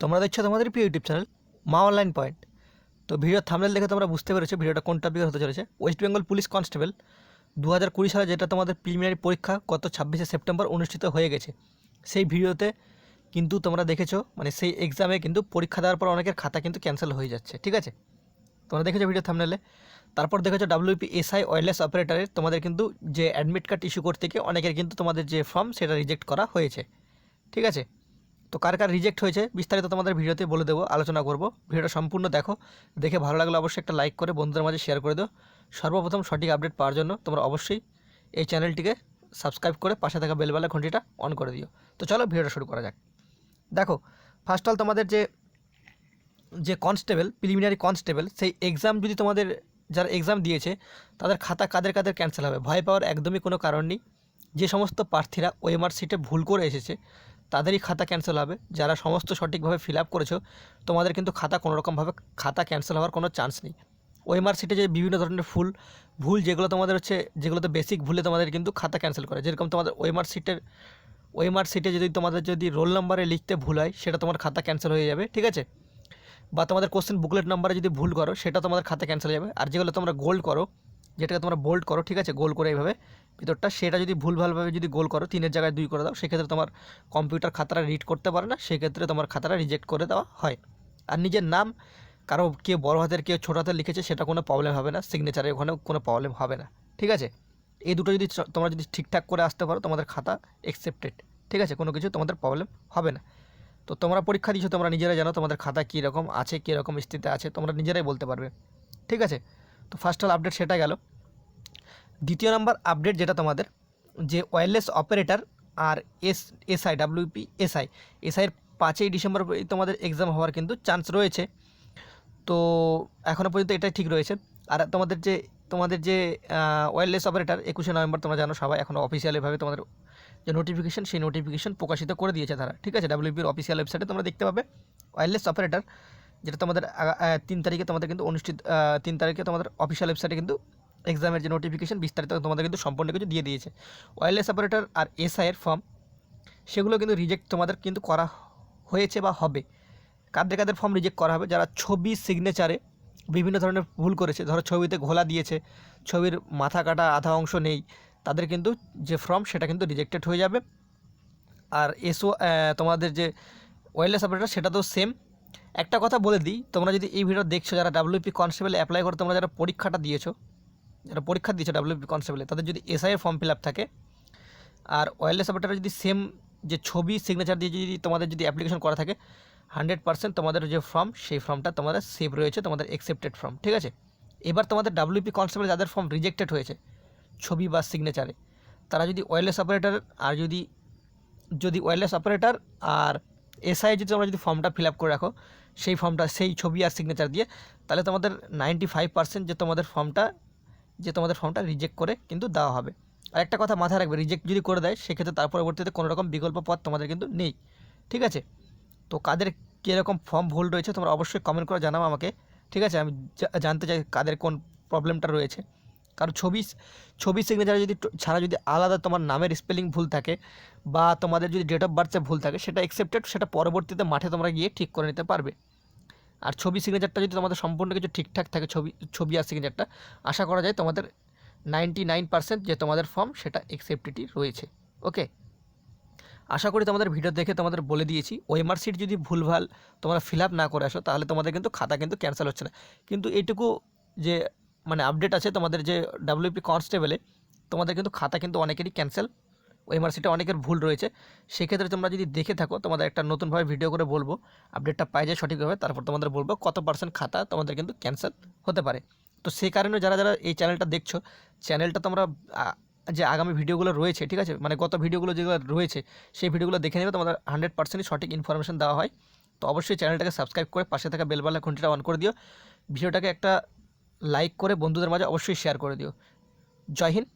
তোমরা দেখছ তোমাদের প্রিয় YouTube channel Maa online point. তো ভিডিও থামনেল দেখে তোমরা বুঝতে পেরেছ ভিডিওটা কোন টপিকের হতে চলেছে। ওয়েস্ট বেঙ্গল পুলিশ কনস্টেবল দু হাজার কুড়ি সালে যেটা তোমাদের প্রিলিমিনারি পরীক্ষা গত ছাব্বিশে সেপ্টেম্বর অনুষ্ঠিত হয়ে গেছে। সেই ভিডিওতে কিন্তু তোমরা দেখেছ মানে সেই এক্সামে কিন্তু পরীক্ষা দেওয়ার পর অনেকের খাতা কিন্তু ক্যান্সেল হয়ে যাচ্ছে, ঠিক আছে? তোমরা দেখেছ ভিডিও থামনেলে তারপর দেখেছ ডাব্লিউপি এসআই ওয়্যারলেস অপারেটারের তোমাদের কিন্তু যে অ্যাডমিট কার্ড ইস্যু করতে গিয়ে অনেকের কিন্তু তোমাদের যে ফর্ম সেটা রিজেক্ট করা হয়েছে, ঠিক আছে? তো কার কার রিজেক্ট হয়েছে বিস্তারিত তোমাদের ভিডিওতে বলে দেবো, আলোচনা করব। ভিডিওটা সম্পূর্ণ দেখো, দেখে ভালো লাগলে অবশ্যই একটা লাইক করে বন্ধুদের মাঝে শেয়ার করে দিও। সর্বপ্রথম সঠিক আপডেট পাওয়ার জন্য তোমরা অবশ্যই এই চ্যানেলটিকে সাবস্ক্রাইব করে পাশে থাকা বেলবেলা ঘন্টিটা অন করে দিও। তো চলো ভিডিওটা শুরু করা যাক। দেখো ফার্স্ট অল তোমাদের যে যে কনস্টেবল প্রিলিমিনারি কনস্টেবল সেই এক্সাম যদি তোমাদের, যারা এক্সাম দিয়েছে, তাদের খাতা কাদের কাদের ক্যান্সেল হবে? ভয় পাওয়ার একদমই কোনো কারণ নেই। যে সমস্ত প্রার্থীরা ওএমআর সিটে ভুল করে এসেছে তাদেরই খাতা ক্যান্সেল হবে। যারা সমস্ত সঠিকভাবে ফিল আপ করেছ, তোমাদের কিন্তু খাতা কোনো রকমভাবে খাতা ক্যান্সেল হওয়ার কোনো চান্স নেই। ওএমআর সিটে যে বিভিন্ন ধরনের ফুল, ভুল যেগুলো তোমাদের হচ্ছে, যেগুলোতে বেসিক ভুলে তোমাদের কিন্তু খাতা ক্যান্সেল করে। যেরকম তোমাদের ওএমআর সিটের ওএমআর সিটে যদি তোমাদের যদি রোল নাম্বারে লিখতে ভুল হয়, সেটা তোমার খাতা ক্যান্সেল হয়ে যাবে, ঠিক আছে? বা তোমাদের কোশ্চেন বুকলেট নাম্বারে যদি ভুল করো, সেটা তোমাদের খাতা ক্যান্সেল হয়ে যাবে। আর যেগুলো তোমরা গোল্ড করো, যেটাকে তোমরা বোল্ড করো, ঠিক আছে? গোল করে এইভাবে ভিতরটা, সেটা যদি ভুলভালভাবে যদি গোল করো, তিনের জায়গায় দুই করে দাও, সেক্ষেত্রে তোমার কম্পিউটার খাতাটা রিড করতে পারে না, সেক্ষেত্রে তোমার খাতাটা রিজেক্ট করে দেওয়া হয়। আর নিজের নাম, কারও কেউ বড় হাতের, কেউ ছোটো হাতের লিখেছে, সেটা কোনো প্রবলেম হবে না সিগনেচারে ওখানে কোনো প্রবলেম হবে না, ঠিক আছে? এই দুটো যদি তোমরা যদি ঠিকঠাক করে আসতে পারো, তোমাদের খাতা অ্যাকসেপ্টেড ঠিক আছে? কোনো কিছু তোমাদের প্রবলেম হবে না। তো তোমরা পরীক্ষা দিচ্ছ তোমরা নিজেরাই জানো তোমাদের খাতা কীরকম আছে, কীরকম স্থিতিতে আছে, তোমরা নিজেরাই বলতে পারবে, ঠিক আছে? তো ফার্স্ট অল আপডেট সেটা গেল। দ্বিতীয় নাম্বার আপডেট যেটা তোমাদের, যে ওয়্যারলেস অপারেটর আর এস এসআই ডাব্লিউপি এসআই এসআইয়ের পাঁচই ডিসেম্বর তোমাদের এক্সাম হওয়ার কিন্তু চান্স রয়েছে। তো এখনও পর্যন্ত এটাই ঠিক রয়েছে। আর তোমাদের যে তোমাদের যে ওয়্যারলেস অপারেটর একুশে নভেম্বর তোমরা জানো সবাই এখনও অফিসিয়ালিভাবে তোমাদের যে নোটিফিকেশন সেই নোটিফিকেশন প্রকাশিত করে দিয়েছে তারা। ঠিক আছে? ডাব্লিউপির অফিসিয়াল ওয়েবসাইটে তোমরা দেখতে পাবে। ওয়্যারলেস অপারেটর যেটা তোমাদের তিন তারিখে তোমাদের কিন্তু অনুষ্ঠিত তিন তারিখে তোমাদের অফিসিয়াল ওয়েবসাইটে কিন্তু এক্সামের যে নোটিফিকেশন বিস্তারিত তোমাদের কিন্তু সম্পূর্ণ কিছু দিয়ে দিয়েছে। ওয়্যারলেস অপারেটর আর এসআইয়ের ফর্ম সেগুলো কিন্তু রিজেক্ট তোমাদের কিন্তু করা হয়েছে বা হবে। কাদের কাদের ফর্ম রিজেক্ট করা হবে, যারা ছবি সিগনেচারে বিভিন্ন ধরনের ভুল করেছে, ধরো ছবিতে ঘোলা দিয়েছে, ছবির মাথা কাটা, আধা অংশ নেই, তাদের কিন্তু যে ফর্ম সেটা কিন্তু রিজেক্টেড হয়ে যাবে। আর এসও তোমাদের যে ওয়েলনেস অপারেটর সেটা তো সেম একটা কথা বলে দিই, তোমরা যদি এই ভিডিও দেখছ, যারা ডাব্লিউপি কনস্টেবল অ্যাপ্লাই করে, তোমরা যারা পরীক্ষাটা দিয়েছ যারা পরীক্ষা দিয়েছ ডাব্লিউপি কনস্টেবলে তাদের যদি এসআইয়ের ফর্ম ফিল আপ থাকে, আর ওয়্যারলেস অপারেটরে যদি সেম যে ছবি সিগনেচার দিয়ে যদি তোমাদের যদি অ্যাপ্লিকেশন করা থাকে হান্ড্রেড পার্সেন্ট তোমাদের যে ফর্ম সেই ফর্মটা তোমাদের সেভ রয়েছে, তোমাদের অ্যাকসেপ্টেড ফর্ম ঠিক আছে? এবার তোমাদের ডাব্লিউপি কনস্টেবল যাদের ফর্ম রিজেক্টেড হয়েছে, ছবি বা সিগনেচারে তারা যদি ওয়্যারলেস অপারেটর আর যদি যদি ওয়্যারলেস অপারেটর আর এসআই যদি তোমরা যদি ফর্মটা ফিল আপ করে রাখো, সেই ফর্মটা সেই ছবি আর সিগনেচার দিয়ে, তাহলে তোমাদের নাইনটি ফাইভ পার্সেন্ট যে তোমাদের ফর্মটা যে তোমাদের ফর্মটা রিজেক্ট করে কিন্তু দেওয়া হবে। আর একটা কথা মাথায় রাখবে রিজেক্ট যদি করে দেয়, সেক্ষেত্রে তার পরবর্তীতে কোনো রকম বিকল্প পথ তোমাদের কিন্তু নেই। ঠিক আছে? তো কাদের কীরকম ফর্ম ভুল রয়েছে তোমরা অবশ্যই কমেন্ট করে জানাও আমাকে। ঠিক আছে? আমি জানতে চাই কাদের কোন প্রবলেমটা রয়েছে। কারণ ছবি ছবি সিগনেচারে যদি ছাড়া যদি আলাদা তোমার নামের স্পেলিং ভুল থাকে বা তোমাদের যদি ডেট অফ বার্থে ভুল থাকে, সেটা অ্যাকসেপ্টেড সেটা পরবর্তীতে মাঠে তোমরা গিয়ে ঠিক করে নিতে পারবে। আর ছবি সিগনেচারটা যদি তোমাদের সম্পূর্ণ কিছু ঠিকঠাক থাকে, ছবি ছবি আর সিগনেচারটা আশা করা যায় তোমাদের নাইনটি নাইন পার্সেন্ট যে তোমাদের ফর্ম সেটা অ্যাকসেপ্টেডই রয়েছে। ওকে আশা করি তোমাদের ভিডিও দেখে তোমাদের বলে দিয়েছি। ওএমআর সিট যদি ভুলভাল তোমরা ফিল আপ না করে আসো, তাহলে তোমাদের কিন্তু খাতা কিন্তু ক্যান্সেল হচ্ছে না। কিন্তু এইটুকু যে মানে আপডেট আছে তোমাদের যে ডাব্লিউপি কনস্টেবলে তোমাদের কিন্তু খাতা কিন্তু অনেকেরই ক্যান্সেল ওএমআর সিটে অনেকের ভুল রয়েছে। সেক্ষেত্রে তোমরা যদি দেখে থাকো, তোমাদের একটা নতুনভাবে ভিডিও করে বলব, আপডেটটা পাই যায় সঠিকভাবে, তারপর তোমাদের বলব কত পার্সেন্ট খাতা তোমাদের কিন্তু ক্যান্সেল হতে পারে। তো সেই কারণে যারা যারা এই চ্যানেলটা দেখছ চ্যানেলটা তোমরা যে আগামী ভিডিওগুলো রয়েছে, ঠিক আছে? মানে গত ভিডিওগুলো যেগুলো রয়েছে, সেই ভিডিওগুলো দেখে নেবে, তোমাদের হান্ড্রেড পার্সেন্টই সঠিক ইনফরমেশন দেওয়া হয়। তো অবশ্যই চ্যানেলটাকে সাবস্ক্রাইব করে পাশে থাকা বেলবালা ঘন্টিটা অন করে দিও। ভিডিওটাকে একটা লাইক করে বন্ধুদের মাঝে অবশ্যই শেয়ার করে দিও। জয় হিন্দ।